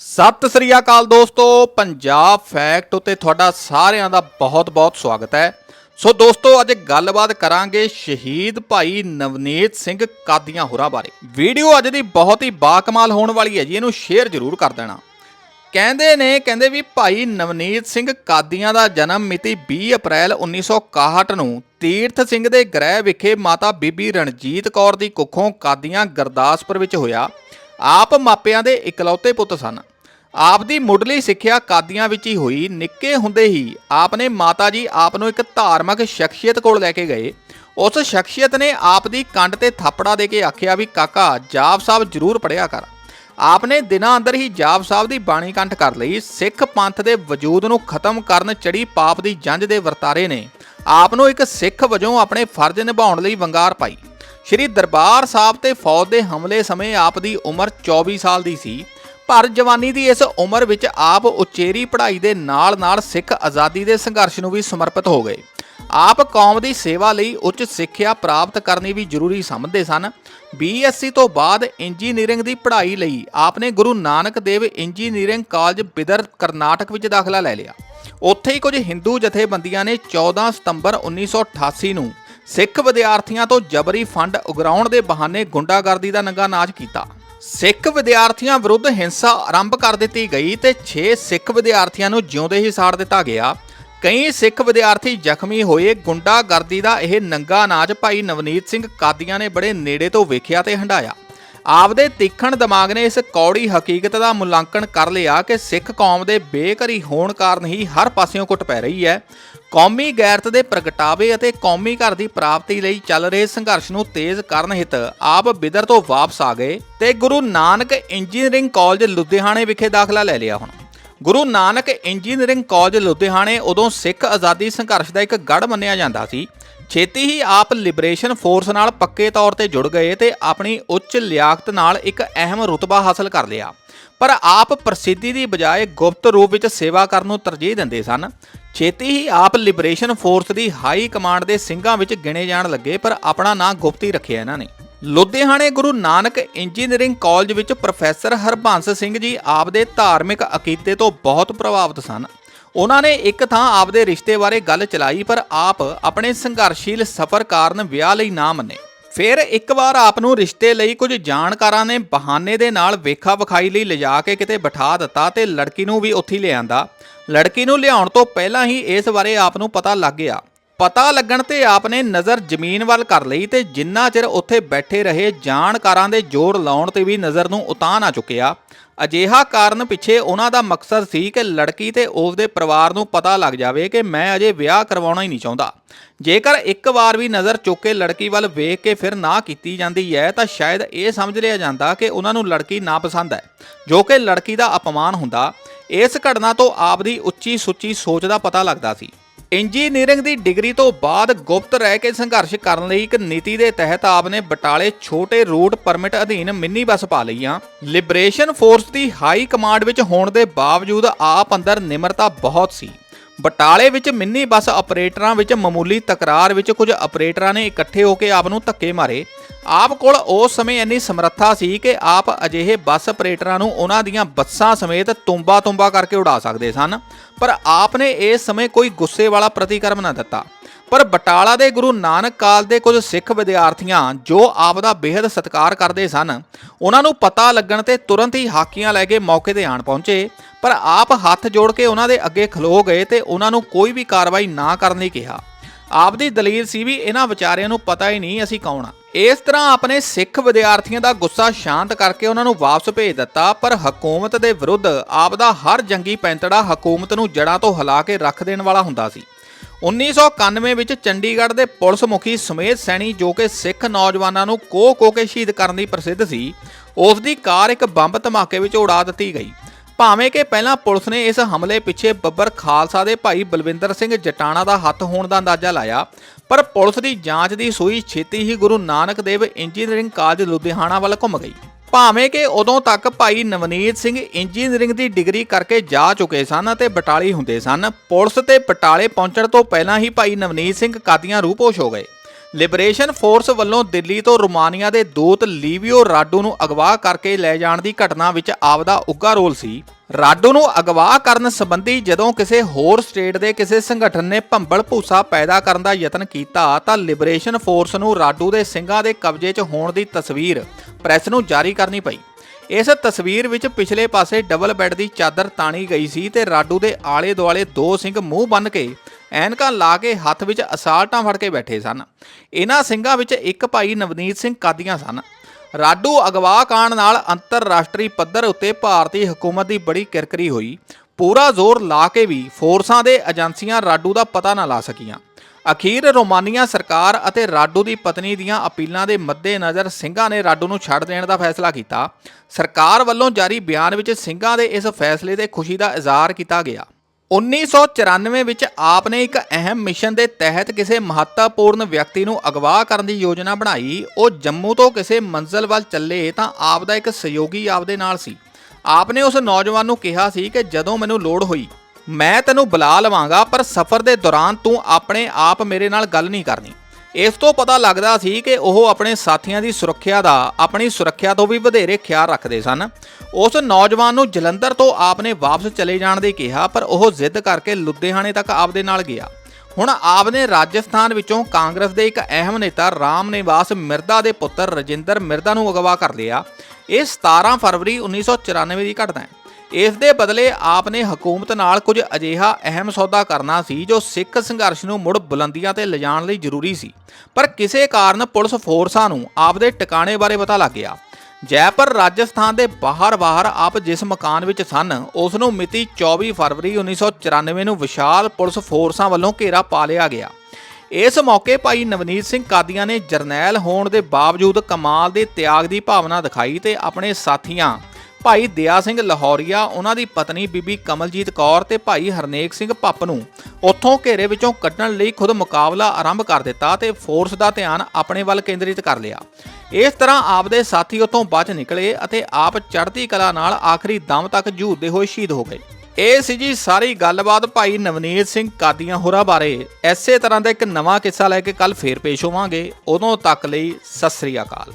ਸਤਿ ਸ੍ਰੀ ਅਕਾਲ ਦੋਸਤੋ, ਪੰਜਾਬ ਫੈਕਟ ਉਤੇ ਤੁਹਾਡਾ ਸਾਰਿਆਂ ਦਾ ਬਹੁਤ-ਬਹੁਤ ਸਵਾਗਤ ਹੈ। ਸੋ ਦੋਸਤੋ, ਅੱਜ ਗੱਲਬਾਤ ਕਰਾਂਗੇ ਸ਼ਹੀਦ ਭਾਈ ਨਵਨੀਤ ਸਿੰਘ ਕਾਦੀਆਂ ਹੋਰਾਂ ਬਾਰੇ। ਵੀਡੀਓ ਅੱਜ ਦੀ ਬਹੁਤ ਹੀ ਬਾਕਮਾਲ ਹੋਣ ਵਾਲੀ ਹੈ ਜੀ, ਇਹਨੂੰ ਸ਼ੇਅਰ ਜ਼ਰੂਰ ਕਰ ਦੇਣਾ। ਕਹਿੰਦੇ ਨੇ, ਕਹਿੰਦੇ ਵੀ ਭਾਈ ਨਵਨੀਤ ਸਿੰਘ ਕਾਦੀਆਂ ਦਾ ਜਨਮ ਮਿਤੀ 20 ਅਪ੍ਰੈਲ 1961 ਨੂੰ ਤੀਰਥ ਸਿੰਘ ਦੇ ਗ੍ਰਹਿ ਵਿਖੇ ਮਾਤਾ ਬੀਬੀ ਰਣਜੀਤ ਕੌਰ ਦੀ ਕੁੱਖੋਂ ਕਾਦੀਆਂ ਗੁਰਦਾਸਪੁਰ ਵਿੱਚ ਹੋਇਆ। ਆਪ ਮਾਪਿਆਂ ਦੇ ਇਕਲੌਤੇ ਪੁੱਤ ਸਨ। ਆਪ ਦੀ ਮੁੱਢਲੀ ਸਿੱਖਿਆ ਕਾਦੀਆਂ ਵਿੱਚ ਹੀ ਹੋਈ। ਨਿੱਕੇ ਹੁੰਦੇ ਹੀ ਆਪ ਨੇ ਮਾਤਾ ਜੀ ਆਪ ਨੂੰ ਇੱਕ ਧਾਰਮਿਕ ਸ਼ਖਸੀਅਤ ਕੋਲ ਲੈ ਕੇ ਗਏ। ਉਸ ਸ਼ਖਸੀਅਤ ਨੇ ਆਪ ਦੀ ਕੰਡ ਤੇ ਥਾਪੜਾ ਦੇ ਕੇ ਆਖਿਆ ਵੀ, ਕਾਕਾ ਜਾਪ ਸਾਹਿਬ ਜ਼ਰੂਰ ਪੜਿਆ ਕਰ। ਆਪ ਨੇ ਦਿਨਾਂ ਅੰਦਰ ਹੀ ਜਾਪ ਸਾਹਿਬ ਦੀ ਬਾਣੀ ਕੰਠ ਕਰ ਲਈ। ਸਿੱਖ ਪੰਥ ਦੇ ਵਜੂਦ ਨੂੰ ਖਤਮ ਕਰਨ ਚੜੀ ਪਾਪ ਦੀ ਜੰਝ ਦੇ ਵਰਤਾਰੇ ਨੇ ਆਪ ਨੂੰ ਇੱਕ ਸਿੱਖ ਵਜੋਂ ਆਪਣੇ ਫਰਜ਼ ਨਿਭਾਉਣ ਲਈ ਵੰਗਾਰ ਪਾਈ। ਸ਼੍ਰੀ ਦਰਬਾਰ ਸਾਹਿਬ ਤੇ ਫੌਜ ਦੇ ਹਮਲੇ ਸਮੇਂ ਆਪ ਦੀ ਉਮਰ 24 ਸਾਲ ਦੀ ਸੀ। ਪਰ ਜਵਾਨੀ ਦੀ ਇਸ ਉਮਰ ਵਿੱਚ ਆਪ ਉਚੇਰੀ ਪੜ੍ਹਾਈ ਦੇ ਨਾਲ-ਨਾਲ ਸਿੱਖ ਆਜ਼ਾਦੀ ਦੇ ਸੰਘਰਸ਼ ਨੂੰ ਵੀ ਸਮਰਪਿਤ ਹੋ ਗਏ। ਆਪ ਕੌਮ ਦੀ ਸੇਵਾ ਲਈ ਉੱਚ ਸਿੱਖਿਆ ਪ੍ਰਾਪਤ ਕਰਨੀ ਵੀ ਜ਼ਰੂਰੀ ਸਮਝਦੇ ਸਨ। ਬੀਐਸਸੀ ਤੋਂ ਬਾਅਦ ਇੰਜੀਨੀਅਰਿੰਗ ਦੀ ਪੜ੍ਹਾਈ ਲਈ ਆਪ ਨੇ ਗੁਰੂ ਨਾਨਕ ਦੇਵ ਇੰਜੀਨੀਅਰਿੰਗ ਕਾਲਜ ਬਿਦਰ, ਕਰਨਾਟਕ ਵਿੱਚ ਦਾਖਲਾ ਲੈ ਲਿਆ। ਉੱਥੇ ਹੀ ਕੁਝ ਹਿੰਦੂ ਜਥੇਬੰਦੀਆਂ ਨੇ 14 ਸਤੰਬਰ 1988 ਨੂੰ ਸਿੱਖ ਵਿਦਿਆਰਥੀਆਂ ਤੋਂ ਜਬਰੀ ਫੰਡ ਉਗਰਾਉਣ ਦੇ ਬਹਾਨੇ ਗੁੰਡਾਗਰਦੀ ਦਾ ਨੰਗਾ ਨਾਚ ਕੀਤਾ। ਸਿੱਖ ਵਿਦਿਆਰਥੀਆਂ ਵਿਰੁੱਧ ਹਿੰਸਾ ਆਰੰਭ ਕਰ ਦਿੱਤੀ ਗਈ ਤੇ 6 ਸਿੱਖ ਵਿਦਿਆਰਥੀਆਂ ਨੂੰ ਜਿਉਂਦੇ ਹੀ ਸਾੜ ਦਿੱਤਾ ਗਿਆ। ਕਈ ਸਿੱਖ ਵਿਦਿਆਰਥੀ ਜ਼ਖਮੀ ਹੋਏ। ਗੁੰਡਾਗਰਦੀ ਦਾ ਇਹ ਨੰਗਾ ਅਨਾਜ ਭਾਈ ਨਵਨੀਤ ਸਿੰਘ ਕਾਦੀਆਂ ਨੇ ਬੜੇ ਨੇੜੇ ਤੋਂ ਵੇਖਿਆ ਤੇ ਹੰਡਾਇਆ ਆਪਦੇ ਤੀਖਣ ਦਿਮਾਗ ਨੇ ਇਸ ਕੌੜੀ ਹਕੀਕਤ ਦਾ ਮੁਲਾਂਕਣ ਕਰ ਲਿਆ ਕਿ ਸਿੱਖ ਕੌਮ ਦੇ ਬੇਘਰੀ ਹੋਣ ਕਾਰਨ ਹੀ ਹਰ ਪਾਸਿਓਂ ਕੁੱਟ ਪੈ ਰਹੀ ਹੈ। ਕੌਮੀ ਗੈਰਤ ਦੇ ਪ੍ਰਗਟਾਵੇ ਅਤੇ ਕੌਮੀ ਘਰ ਦੀ ਪ੍ਰਾਪਤੀ ਲਈ ਚੱਲ ਰਹੇ ਸੰਘਰਸ਼ ਨੂੰ ਤੇਜ਼ ਕਰਨ ਹਿਤ ਆਪ ਬਿਦਰ ਤੋਂ ਵਾਪਸ ਆ ਗਏ ਤੇ ਗੁਰੂ ਨਾਨਕ ਇੰਜੀਨੀਅਰਿੰਗ ਕਾਲਜ ਲੁਧਿਆਣੇ ਵਿਖੇ ਦਾਖਲਾ ਲੈ ਲਿਆ ਹੁਣ। ਗੁਰੂ ਨਾਨਕ ਇੰਜੀਨੀਅਰਿੰਗ ਕਾਲਜ ਲੁਧਿਆਣੇ ਉਦੋਂ ਸਿੱਖ ਆਜ਼ਾਦੀ ਸੰਘਰਸ਼ ਦਾ ਇੱਕ ਗੜ ਮੰਨਿਆ ਜਾਂਦਾ ਸੀ। ਛੇਤੀ ਹੀ ਆਪ ਲਿਬਰੇਸ਼ਨ ਫੋਰਸ ਨਾਲ ਪੱਕੇ ਤੌਰ ਤੇ ਜੁੜ ਗਏ ਤੇ ਆਪਣੀ ਉੱਚ ਲਿਆਕਤ ਨਾਲ ਇੱਕ ਅਹਿਮ ਰੁਤਬਾ ਹਾਸਲ ਕਰ ਲਿਆ। ਪਰ ਆਪ ਪ੍ਰਸਿੱਧੀ ਦੀ ਬਜਾਏ ਗੁਪਤ ਰੂਪ ਵਿੱਚ ਸੇਵਾ ਕਰਨ ਨੂੰ ਤਰਜੀਹ ਦਿੰਦੇ ਸਨ। ਛੇਤੀ ਹੀ ਆਪ ਲਿਬਰੇਸ਼ਨ ਫੋਰਸ ਦੀ ਹਾਈ ਕਮਾਂਡ ਦੇ ਸਿੰਘਾਂ ਵਿੱਚ ਗਿਣੇ ਜਾਣ ਲੱਗੇ, ਪਰ ਆਪਣਾ ਨਾਂ ਗੁਪਤ ਹੀ ਰੱਖਿਆ ਇਹਨਾਂ ਨੇ। ਲੁਧਿਆਣੇ ਗੁਰੂ ਨਾਨਕ ਇੰਜੀਨੀਅਰਿੰਗ ਕਾਲਜ ਵਿੱਚ ਪ੍ਰੋਫੈਸਰ ਹਰਬੰਸ ਸਿੰਘ ਜੀ ਆਪ ਦੇ ਧਾਰਮਿਕ ਅਕੀਤੇ ਤੋਂ ਬਹੁਤ ਪ੍ਰਭਾਵਿਤ ਸਨ। ਉਹਨਾਂ ਨੇ ਇੱਕ ਥਾਂ ਆਪਦੇ ਰਿਸ਼ਤੇ ਬਾਰੇ ਗੱਲ ਚਲਾਈ, ਪਰ ਆਪ ਆਪਣੇ ਸੰਘਰਸ਼ੀਲ ਸਫ਼ਰ ਕਾਰਨ ਵਿਆਹ ਲਈ ਨਾ ਮੰਨੇ। ਫਿਰ ਇੱਕ ਵਾਰ ਆਪ ਨੂੰ ਰਿਸ਼ਤੇ ਲਈ ਕੁਝ ਜਾਣਕਾਰਾਂ ਨੇ ਬਹਾਨੇ ਦੇ ਨਾਲ ਵੇਖਾ ਵਿਖਾਈ ਲਈ ਲਿਜਾ ਕੇ ਕਿਤੇ ਬਿਠਾ ਦਿੱਤਾ ਤੇ ਲੜਕੀ ਨੂੰ ਵੀ ਉੱਥੇ ਹੀ ਲਿਆਂਦਾ। ਲੜਕੀ ਨੂੰ ਲਿਆਉਣ ਤੋਂ ਪਹਿਲਾਂ ਹੀ ਇਸ ਬਾਰੇ ਆਪ ਨੂੰ ਪਤਾ ਲੱਗ ਗਿਆ। ਪਤਾ ਲੱਗਣ ਤੇ ਆਪ ਨੇ ਨਜ਼ਰ ਜ਼ਮੀਨ ਵੱਲ ਕਰ ਲਈ ਤੇ ਜਿੰਨਾ ਚਿਰ ਉੱਥੇ ਬੈਠੇ ਰਹੇ, ਜਾਣਕਾਰਾਂ ਦੇ ਜ਼ੋਰ ਲਾਉਣ ਤੇ ਵੀ ਨਜ਼ਰ ਨੂੰ ਉਤਾਂ ਨਾ ਚੁੱਕਿਆ। ਅਜਿਹਾ ਕਾਰਨ ਪਿੱਛੇ ਉਹਨਾਂ ਦਾ ਮਕਸਦ ਸੀ ਕਿ ਲੜਕੀ ਤੇ ਉਸ ਦੇ ਪਰਿਵਾਰ ਨੂੰ ਪਤਾ ਲੱਗ ਜਾਵੇ ਕਿ ਮੈਂ ਅਜੇ ਵਿਆਹ ਕਰਵਾਉਣਾ ਹੀ ਨਹੀਂ ਚਾਹੁੰਦਾ। ਜੇਕਰ ਇੱਕ ਵਾਰ ਵੀ ਨਜ਼ਰ ਚੁੱਕ ਕੇ ਲੜਕੀ ਵੱਲ ਵੇਖ ਕੇ ਫਿਰ ਨਾ ਕੀਤੀ ਜਾਂਦੀ ਹੈ, ਤਾਂ ਸ਼ਾਇਦ ਇਹ ਸਮਝ ਲਿਆ ਜਾਂਦਾ ਕਿ ਉਹਨਾਂ ਨੂੰ ਲੜਕੀ ਨਾ ਪਸੰਦ ਹੈ, ਜੋ ਕਿ ਲੜਕੀ ਦਾ ਅਪਮਾਨ ਹੁੰਦਾ। ਇਸ ਘਟਨਾ ਤੋਂ ਆਪ ਦੀ ਉੱਚੀ ਸੁੱਚੀ ਸੋਚ ਦਾ ਪਤਾ ਲੱਗਦਾ ਸੀ। ਇੰਜੀਨੀਅਰਿੰਗ ਦੀ ਡਿਗਰੀ ਤੋਂ ਬਾਅਦ ਗੁਪਤ ਰਹਿ ਕੇ ਸੰਘਰਸ਼ ਕਰਨ ਲਈ ਇੱਕ ਨੀਤੀ ਦੇ ਤਹਿਤ ਆਪ ਨੇ ਬਟਾਲੇ ਛੋਟੇ ਰੂਟ ਪਰਮਿਟ ਅਧੀਨ ਮਿੰਨੀ ਬੱਸ ਪਾ ਲਈਆਂ ਲਿਬਰੇਸ਼ਨ ਫੋਰਸ ਦੀ ਹਾਈ ਕਮਾਂਡ ਵਿੱਚ ਹੋਣ ਦੇ ਬਾਵਜੂਦ ਆਪ ਅੰਦਰ ਨਿਮਰਤਾ ਬਹੁਤ ਸੀ। ਬਟਾਲੇ ਵਿੱਚ ਮਿੰਨੀ ਬੱਸ ਆਪਰੇਟਰਾਂ ਵਿੱਚ ਮਾਮੂਲੀ ਤਕਰਾਰ ਵਿੱਚ ਕੁਝ ਆਪਰੇਟਰਾਂ ਨੇ ਇਕੱਠੇ ਹੋ ਕੇ ਆਪ ਨੂੰ ਧੱਕੇ ਮਾਰੇ। ਆਪ ਕੋਲ ਉਸ ਸਮੇਂ ਇੰਨੀ ਸਮਰੱਥਾ ਸੀ ਕਿ ਆਪ ਅਜਿਹੇ ਬੱਸ ਆਪਰੇਟਰਾਂ ਨੂੰ ਉਹਨਾਂ ਦੀਆਂ ਬੱਸਾਂ ਸਮੇਤ ਤੁੰਬਾ ਤੁੰਬਾ ਕਰਕੇ ਉਡਾ ਸਕਦੇ ਸਨ, ਪਰ ਆਪ ਨੇ ਇਸ ਸਮੇਂ ਕੋਈ ਗੁੱਸੇ ਵਾਲਾ ਪ੍ਰਤੀਕਰਮ ਨਾ ਦਿੱਤਾ। ਪਰ ਬਟਾਲਾ ਦੇ ਗੁਰੂ ਨਾਨਕ ਕਾਲ ਦੇ ਕੁਝ ਸਿੱਖ ਵਿਦਿਆਰਥੀਆਂ ਜੋ ਆਪ ਦਾ ਬੇहद ਸਤਿਕਾਰ ਕਰਦੇ ਸਨ, ਉਹਨਾਂ ਨੂੰ ਪਤਾ ਲੱਗਣ ਤੇ ਤੁਰੰਤ ਹੀ ਹਾਕੀਆਂ ਲੈ ਕੇ ਮੌਕੇ ਤੇ ਆਣ ਪਹੁੰਚੇ, ਪਰ ਆਪ ਹੱਥ ਜੋੜ ਕੇ ਉਹਨਾਂ ਦੇ ਅੱਗੇ ਖਲੋ ਗਏ ਤੇ ਉਹਨਾਂ ਨੂੰ ਕੋਈ ਵੀ ਕਾਰਵਾਈ ਨਾ ਕਰਨ ਲਈ ਕਿਹਾ। ਆਪ ਦੀ ਦਲੀਲ ਸੀ ਵੀ ਇਹਨਾਂ ਵਿਚਾਰਿਆਂ ਨੂੰ ਪਤਾ ਹੀ ਨਹੀਂ ਅਸੀਂ ਕੌਣ ਆ। ਇਸ ਤਰ੍ਹਾਂ ਆਪਣੇ ਸਿੱਖ ਵਿਦਿਆਰਥੀਆਂ ਦਾ ਗੁੱਸਾ ਸ਼ਾਂਤ ਕਰਕੇ ਉਹਨਾਂ ਨੂੰ ਵਾਪਸ ਭੇਜ ਦਿੱਤਾ, ਪਰ ਹਕੂਮਤ ਦੇ ਵਿਰੁੱਧ ਆਪ ਦਾ ਹਰ ਜੰਗੀ ਪੈਂਤੜਾ ਹਕੂਮਤ ਨੂੰ ਜੜਾਂ ਤੋਂ ਹਿਲਾ ਕੇ ਰੱਖ ਦੇਣ ਵਾਲਾ ਹੁੰਦਾ ਸੀ। 1991 ਵਿੱਚ ਚੰਡੀਗੜ੍ਹ ਦੇ ਪੁਲਿਸ ਮੁਖੀ ਸੁਮੇਧ ਸੈਣੀ ਜੋ ਕਿ ਸਿੱਖ ਨੌਜਵਾਨਾਂ ਨੂੰ ਕੋਹ ਕੋਹ ਕੇ ਸ਼ਹੀਦ ਕਰਨ ਦੀ ਪ੍ਰਸਿੱਧ ਸੀ, ਉਸ ਦੀ ਕਾਰ ਇੱਕ ਬੰਬ ਧਮਾਕੇ ਵਿੱਚ ਉਡਾ ਦਿੱਤੀ ਗਈ। ਭਾਵੇਂ ਕਿ ਪਹਿਲਾਂ ਪੁਲਿਸ ਨੇ ਇਸ ਹਮਲੇ ਪਿੱਛੇ ਬੱਬਰ ਖਾਲਸਾ ਦੇ ਭਾਈ ਬਲਵਿੰਦਰ ਸਿੰਘ ਜਟਾਣਾ ਦਾ ਹੱਥ ਹੋਣ ਦਾ ਅੰਦਾਜ਼ਾ ਲਾਇਆ, ਪਰ ਪੁਲਿਸ ਦੀ ਜਾਂਚ ਦੀ ਸੂਈ ਛੇਤੀ ਹੀ ਗੁਰੂ ਨਾਨਕ ਦੇਵ ਇੰਜੀਨੀਅਰਿੰਗ ਕਾਲਜ ਲੁਧਿਆਣਾ ਵੱਲ ਘੁੰਮ ਗਈ। ਭਾਵੇਂ ਕਿ ਉਦੋਂ ਤੱਕ ਭਾਈ ਨਵਨੀਤ ਸਿੰਘ ਇੰਜੀਨੀਅਰਿੰਗ ਦੀ ਡਿਗਰੀ ਕਰਕੇ ਜਾ ਚੁੱਕੇ ਸਨ ਅਤੇ ਬਟਾਲੀ ਹੁੰਦੇ ਸਨ, ਪੁਲਿਸ ਤੇ ਬਟਾਲੇ ਪਹੁੰਚਣ ਤੋਂ ਪਹਿਲਾਂ ਹੀ ਭਾਈ ਨਵਨੀਤ ਸਿੰਘ ਕਾਦੀਆਂ ਰੂਪੋਸ਼ ਹੋ ਗਏ। ਲਿਬਰੇਸ਼ਨ ਫੋਰਸ ਵੱਲੋਂ ਦਿੱਲੀ ਤੋਂ ਰੋਮਾਨੀਆ ਦੇ ਦੂਤ ਲੀਵਿਓ ਰਾਡੂ ਨੂੰ ਅਗਵਾ ਕਰਕੇ ਲੈ ਜਾਣ ਦੀ ਘਟਨਾ ਵਿੱਚ ਆਪਦਾ ਉੱਘਾ ਰੋਲ ਸੀ। ਰਾਡੂ ਨੂੰ ਅਗਵਾ ਕਰਨ ਸੰਬੰਧੀ ਜਦੋਂ ਕਿਸੇ ਹੋਰ ਸਟੇਟ ਦੇ ਕਿਸੇ ਸੰਗਠਨ ਨੇ ਭੰਬਲ ਭੂਸਾ ਪੈਦਾ ਕਰਨ ਦਾ ਯਤਨ ਕੀਤਾ ਤਾਂ ਲਿਬਰੇਸ਼ਨ ਫੋਰਸ ਨੂੰ ਰਾਡੂ ਦੇ ਸਿੰਘਾਂ ਦੇ ਕਬਜ਼ੇ 'ਚ ਹੋਣ ਦੀ ਤਸਵੀਰ ਪ੍ਰੈਸ ਨੂੰ ਜਾਰੀ ਕਰਨੀ ਪਈ। ਇਸ ਤਸਵੀਰ ਵਿੱਚ ਪਿਛਲੇ ਪਾਸੇ ਡਬਲ ਬੈੱਡ ਦੀ ਚਾਦਰ ਤਾਣੀ ਗਈ ਸੀ ਤੇ ਰਾਡੂ ਦੇ ਆਲੇ ਦੁਆਲੇ ਦੋ ਸਿੰਘ ਮੂੰਹ ਬੰਨ ਕੇ ਐਨਕਾਂ ਲਾ ਕੇ ਹੱਥ ਵਿੱਚ ਅਸਾਲਟਾਂ ਫੜ ਕੇ ਬੈਠੇ ਸਨ। ਇਹਨਾਂ ਸਿੰਘਾਂ ਵਿੱਚ ਇੱਕ ਭਾਈ ਨਵਨੀਤ ਸਿੰਘ ਕਾਦੀਆਂ ਸਨ। ਰਾਡੂ ਅਗਵਾ ਕਾਂਡ ਨਾਲ ਅੰਤਰਰਾਸ਼ਟਰੀ ਪੱਧਰ ਉੱਤੇ ਭਾਰਤੀ ਹਕੂਮਤ ਦੀ ਬੜੀ ਕਿਰਕਰੀ ਹੋਈ। ਪੂਰਾ ਜ਼ੋਰ ਲਾ ਕੇ ਵੀ ਫੋਰਸਾਂ ਦੇ ਏਜੰਸੀਆਂ ਰਾਡੂ ਦਾ ਪਤਾ ਨਾ ਲਾ ਸਕੀਆਂ। ਅਖੀਰ ਰੋਮਾਨੀਆ ਸਰਕਾਰ ਅਤੇ ਰਾਡੂ ਦੀ ਪਤਨੀ ਦੀਆਂ ਅਪੀਲਾਂ ਦੇ ਮੱਦੇਨਜ਼ਰ ਸਿੰਘਾਂ ਨੇ ਰਾਡੂ ਨੂੰ ਛੱਡ ਦੇਣ ਦਾ ਫੈਸਲਾ ਕੀਤਾ। ਸਰਕਾਰ ਵੱਲੋਂ ਜਾਰੀ ਬਿਆਨ ਵਿੱਚ ਸਿੰਘਾਂ ਦੇ ਇਸ ਫੈਸਲੇ ਤੇ ਖੁਸ਼ੀ ਦਾ ਇਜ਼ਹਾਰ ਕੀਤਾ ਗਿਆ। 1994 ਵਿੱਚ ਆਪ ਨੇ ਇੱਕ ਅਹਿਮ ਮਿਸ਼ਨ ਦੇ ਤਹਿਤ ਕਿਸੇ ਮਹੱਤਵਪੂਰਨ ਵਿਅਕਤੀ ਨੂੰ ਅਗਵਾ ਕਰਨ ਦੀ ਯੋਜਨਾ ਬਣਾਈ। ਉਹ ਜੰਮੂ ਤੋਂ ਕਿਸੇ ਮੰਜ਼ਲ ਵੱਲ ਚੱਲੇ ਤਾਂ ਆਪ ਦਾ ਇੱਕ ਸਹਿਯੋਗੀ ਆਪ ਦੇ ਨਾਲ ਸੀ। ਆਪ ਨੇ ਉਸ ਨੌਜਵਾਨ ਨੂੰ ਕਿਹਾ ਸੀ ਕਿ ਜਦੋਂ ਮੈਨੂੰ ਲੋੜ ਹੋਈ ਮੈਂ ਤੈਨੂੰ ਬੁਲਾ ਲਵਾਂਗਾ, ਪਰ ਸਫ਼ਰ ਦੇ ਦੌਰਾਨ ਤੂੰ ਆਪਣੇ ਆਪ ਮੇਰੇ ਨਾਲ ਗੱਲ ਨਹੀਂ ਕਰਨੀ। ਇਸ ਤੋਂ ਪਤਾ ਲੱਗਦਾ ਸੀ ਕਿ ਉਹ ਆਪਣੇ ਸਾਥੀਆਂ ਦੀ ਸੁਰੱਖਿਆ ਦਾ, ਆਪਣੀ ਸੁਰੱਖਿਆ ਤੋਂ ਵੀ ਵਧੇਰੇ ਖਿਆਲ ਰੱਖਦੇ ਸਨ। ਉਸ ਨੌਜਵਾਨ ਨੂੰ ਜਲੰਧਰ ਤੋਂ ਆਪਨੇ ਵਾਪਸ ਚਲੇ ਜਾਣ ਦੀ ਕਿਹਾ, ਪਰ ਉਹ ਜ਼ਿੱਦ ਕਰਕੇ ਲੁਧਿਆਣੇ ਤੱਕ ਆਪਦੇ ਨਾਲ ਗਿਆ। ਹੁਣ ਆਪ ਨੇ ਰਾਜਸਥਾਨ ਵਿੱਚੋਂ ਕਾਂਗਰਸ ਦੇ ਇੱਕ ਅਹਿਮ ਨੇਤਾ ਰਾਮ ਨਿਵਾਸ ਮਿਰਦਾ ਦੇ ਪੁੱਤਰ ਰਜਿੰਦਰ ਮਿਰਦਾ ਨੂੰ ਅਗਵਾ ਕਰ ਲਿਆ। ਇਹ 17 ਫਰਵਰੀ 1994 ਦੀ ਘਟਨਾ ਹੈ। ਇਸ ਦੇ ਬਦਲੇ ਆਪ ਨੇ ਹਕੂਮਤ ਨਾਲ ਕੁਝ ਅਜਿਹਾ ਅਹਿਮ ਸੌਦਾ ਕਰਨਾ ਸੀ ਜੋ ਸਿੱਖ ਸੰਘਰਸ਼ ਨੂੰ ਮੁੜ ਬੁਲੰਦੀਆਂ ਤੇ ਲਿਜਾਣ ਲਈ ਜ਼ਰੂਰੀ ਸੀ। ਪਰ ਕਿਸੇ ਕਾਰਨ ਪੁਲਿਸ ਫੋਰਸਾਂ ਨੂੰ ਆਪ ਦੇ ਟਿਕਾਣੇ ਬਾਰੇ ਪਤਾ ਲੱਗ ਗਿਆ। ਜੈਪੁਰ ਰਾਜਸਥਾਨ ਦੇ ਬਾਹਰ-ਬਾਹਰ ਆਪ ਜਿਸ ਮਕਾਨ ਵਿੱਚ ਸਨ, ਉਸ ਨੂੰ ਮਿਤੀ 24 ਫਰਵਰੀ 1994 ਨੂੰ ਵਿਸ਼ਾਲ ਪੁਲਿਸ ਫੋਰਸਾਂ ਵੱਲੋਂ ਘੇਰਾ ਪਾ ਲਿਆ ਗਿਆ। ਇਸ ਮੌਕੇ ਭਾਈ ਨਵਨੀਤ ਸਿੰਘ ਕਾਦੀਆਂ ਨੇ ਜਰਨੈਲ ਹੋਣ ਦੇ ਬਾਵਜੂਦ ਕਮਾਲ ਦੇ ਤਿਆਗ ਦੀ ਭਾਵਨਾ ਦਿਖਾਈ ਤੇ ਆਪਣੇ ਸਾਥੀਆਂ ਭਾਈ ਦਿਆ ਸਿੰਘ ਲਾਹੌਰੀਆ, ਉਹਨਾਂ ਦੀ ਪਤਨੀ ਬੀਬੀ ਕਮਲਜੀਤ ਕੌਰ ਤੇ ਭਾਈ ਹਰਨੇਕ ਸਿੰਘ ਪੱਪ ਨੂੰ ਉੱਥੋਂ ਘੇਰੇ ਵਿੱਚੋਂ ਕੱਢਣ ਲਈ ਖੁਦ ਮੁਕਾਬਲਾ ਆਰੰਭ ਕਰ ਦਿੱਤਾ ਤੇ ਫੋਰਸ ਦਾ ਧਿਆਨ ਆਪਣੇ ਵੱਲ ਕੇਂਦਰਿਤ ਕਰ ਲਿਆ। ਇਸ ਤਰ੍ਹਾਂ ਆਪ ਦੇ ਸਾਥੀ ਉੱਥੋਂ ਬਚ ਨਿਕਲੇ ਅਤੇ ਆਪ ਚੜ੍ਹਦੀ ਕਲਾ ਨਾਲ ਆਖਰੀ ਦਮ ਤੱਕ ਜੂਝਦੇ ਹੋਏ ਸ਼ਹੀਦ ਹੋ ਗਏ। ਇਹ ਸੀ ਜੀ ਸਾਰੀ ਗੱਲਬਾਤ ਭਾਈ ਨਵਨੀਤ ਸਿੰਘ ਕਾਦੀਆਂ ਹੋਰਾਂ ਬਾਰੇ। ਐਸੇ ਤਰ੍ਹਾਂ ਦਾ ਇੱਕ ਨਵਾਂ ਕਿੱਸਾ ਲੈ ਕੇ ਕੱਲ ਫੇਰ ਪੇਸ਼ ਹੋਵਾਂਗੇ। ਉਦੋਂ ਤੱਕ ਲਈ ਸਤਿ ਸ੍ਰੀ ਅਕਾਲ।